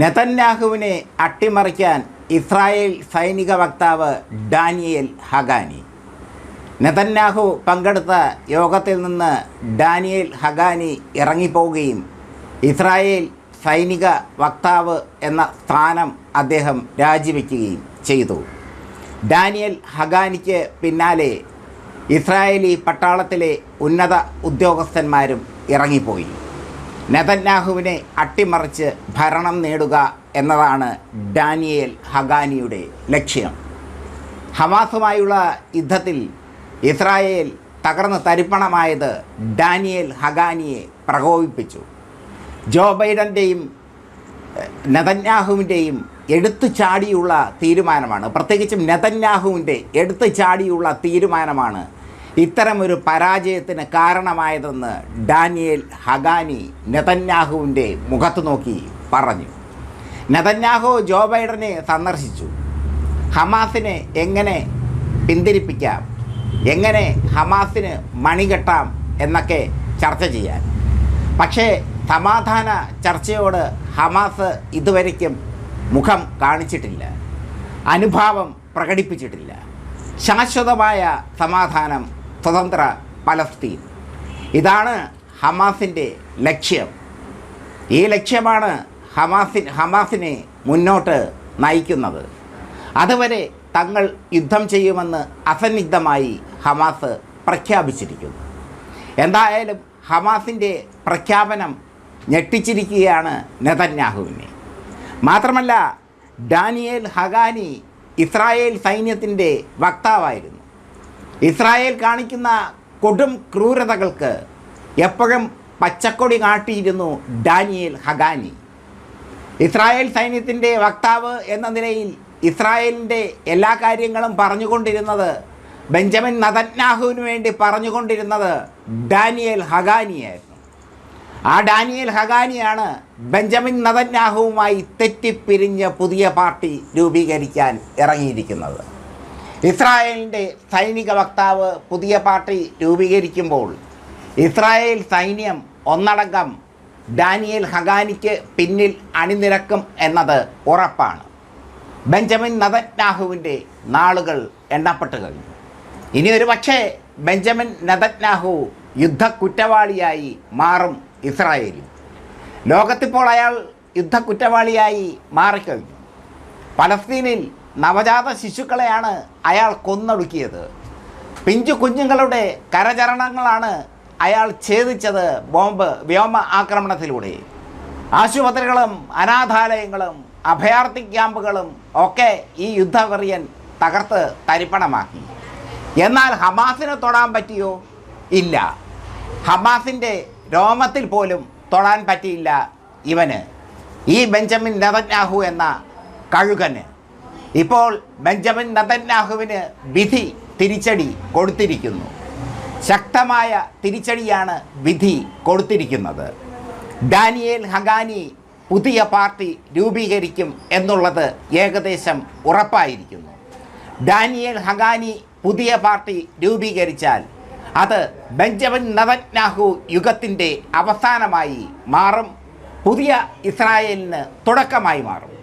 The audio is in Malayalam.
നെതന്യാഹുവിനെ അട്ടിമറിക്കാൻ ഇസ്രായേൽ സൈനിക വക്താവ് ഡാനിയേൽ ഹഗാനി. നെതന്യാഹു പങ്കെടുത്ത യോഗത്തിൽ നിന്ന് ഡാനിയേൽ ഹഗാനി ഇറങ്ങിപ്പോവുകയും ഇസ്രായേൽ സൈനിക വക്താവ് എന്ന സ്ഥാനം അദ്ദേഹം രാജിവെക്കുകയും ചെയ്തു. ഡാനിയൽ ഹഗാനിക്ക് പിന്നാലെ ഇസ്രായേലി പട്ടാളത്തിലെ ഉന്നത ഉദ്യോഗസ്ഥന്മാരും ഇറങ്ങിപ്പോയി. നെതന്യാഹുവിനെ അട്ടിമറിച്ച് ഭരണം നേടുക എന്നതാണ് ഡാനിയേൽ ഹഗാനിയുടെ ലക്ഷ്യം. ഹമാസുമായുള്ള യുദ്ധത്തിൽ ഇസ്രായേൽ തകർന്ന് തരിപ്പണമായത് ഡാനിയേൽ ഹഗാനിയെ പ്രകോപിപ്പിച്ചു. ജോ ബൈഡന്റെയും നെതന്യാഹുവിന്റെയും എടുത്തു ചാടിയുള്ള തീരുമാനമാണ്. പ്രത്യേകിച്ചും നെതന്യാഹുവിന്റെ എടുത്തു ചാടിയുള്ള തീരുമാനമാണ് ഇത്തരമൊരു പരാജയത്തിന് കാരണമായതെന്ന് ഡാനിയേൽ ഹഗാനി നെതന്യാഹുവിന്റെ മുഖത്ത് നോക്കി പറഞ്ഞു. നെതന്യാഹു ജോ ബൈഡനെ സന്ദർശിച്ചു. ഹമാസിനെ എങ്ങനെ പിന്തിരിപ്പിക്കാം? എങ്ങനെ ഹമാസിന് മണികെട്ടാം എന്നൊക്കെ ചർച്ച ചെയ്യാൻ. പക്ഷേ സമാധാന ചർച്ചയോട് ഹമാസ് ഇതുവരയ്ക്കും മുഖം കാണിച്ചിട്ടില്ല. അനുഭാവം പ്രകടിപ്പിച്ചിട്ടില്ല. ശാശ്വതമായ സമാധാനം സ്വതന്ത്ര പലസ്തീൻ. ഇതാണ് ഹമാസിന്റെ ലക്ഷ്യം. ഈ ലക്ഷ്യമാണ് ഹമാസി ഹമാസിനെ മുന്നോട്ട് നയിക്കുന്നത്. അതുവരെ തങ്ങൾ യുദ്ധം ചെയ്യുമെന്ന് അസന്നിഗ്ധമായി ഹമാസ് പ്രഖ്യാപിച്ചിരിക്കുന്നു. എന്തായാലും ഹമാസിന്റെ പ്രഖ്യാപനം ഞെട്ടിച്ചിരിക്കുകയാണ് നെതന്യാഹുവിനെ. മാത്രമല്ല ഡാനിയേൽ ഹഗാനി ഇസ്രായേൽ സൈന്യത്തിന്റെ വക്താവായിരുന്നു. ഇസ്രായേൽ കാണിക്കുന്ന കൊടും ക്രൂരതകൾക്ക് എപ്പോഴും പച്ചക്കൊടി കാട്ടിയിരുന്നു ഡാനിയേൽ ഹഗാനി. ഇസ്രായേൽ സൈന്യത്തിന്റെ വക്താവ് എന്ന നിലയിൽ ഇസ്രായേലിന്റെ എല്ലാ കാര്യങ്ങളും പറഞ്ഞുകൊണ്ടിരുന്നത് ബെഞ്ചമിൻ നതന്യാഹുവിന് വേണ്ടി പറഞ്ഞുകൊണ്ടിരുന്നത് ഡാനിയേൽ ഹഗാനിയായിരുന്നു. ആ ഡാനിയേൽ ഹഗാനിയാണ് ബെഞ്ചമിൻ നതന്യാഹുവുമായി തെറ്റിപ്പിരിഞ്ഞ് പുതിയ പാർട്ടി രൂപീകരിക്കാൻ ഇറങ്ങിയിരിക്കുന്നത്. ഇസ്രായേലിന്റെ സൈനിക വക്താവ് പുതിയ പാർട്ടി രൂപീകരിക്കുമ്പോൾ ഇസ്രായേൽ സൈന്യം ഒന്നടങ്കം ഡാനിയേൽ ഹഗാനിക്ക് പിന്നിൽ അണിനിരക്കും എന്നത് ഉറപ്പാണ്. ബെഞ്ചമിൻ നദത്നാഹുവിന്റെ നാളുകൾ എണ്ണപ്പെട്ട് കഴിഞ്ഞു. ഇനി ഒരു പക്ഷേ ബെഞ്ചമിൻ നദത്നാഹു യുദ്ധ കുറ്റവാളിയായി മാറും ഇസ്രായേലിൽ ലോകത്തിപ്പോൾ അയാൾ യുദ്ധ കുറ്റവാളിയായി മാറിക്കഴിഞ്ഞു. പലസ്തീനിൽ നവജാത ശിശുക്കളെയാണ് അയാൾ കൊന്നൊടുക്കിയത്. പിഞ്ചു കുഞ്ഞുങ്ങളുടെ കരചരണങ്ങളാണ് അയാൾ ഛേദിച്ചത് ബോംബ് വ്യോമ ആക്രമണത്തിലൂടെ. ആശുപത്രികളും അനാഥാലയങ്ങളും അഭയാർത്ഥി ക്യാമ്പുകളും ഒക്കെ ഈ യുദ്ധവെറിയൻ തകർത്ത് തരിപ്പണമാക്കി. എന്നാൽ ഹമാസിനെ തൊടാൻ പറ്റിയോ? ഇല്ല. ഹമാസിന്റെ രോമത്തിൽ പോലും തൊടാൻ പറ്റിയില്ല ഇവന്. ഈ ബെഞ്ചമിൻ നെതന്യാഹു എന്ന കഴുകന്. ഇപ്പോൾ ബെഞ്ചമിൻ നതന്യാഹുവിന് വിധി തിരിച്ചടി കൊടുത്തിരിക്കുന്നു. ശക്തമായ തിരിച്ചടിയാണ് വിധി കൊടുത്തിരിക്കുന്നത്. ഡാനിയേൽ ഹഗാനി പുതിയ പാർട്ടി രൂപീകരിക്കും എന്നുള്ളത് ഏകദേശം ഉറപ്പായിരിക്കുന്നു. ഡാനിയേൽ ഹഗാനി പുതിയ പാർട്ടി രൂപീകരിച്ചാൽ അത് ബെഞ്ചമിൻ നതന്യാഹു യുഗത്തിന്റെ അവസാനമായി മാറും. പുതിയ ഇസ്രായേലിന് തുടക്കമായി മാറും.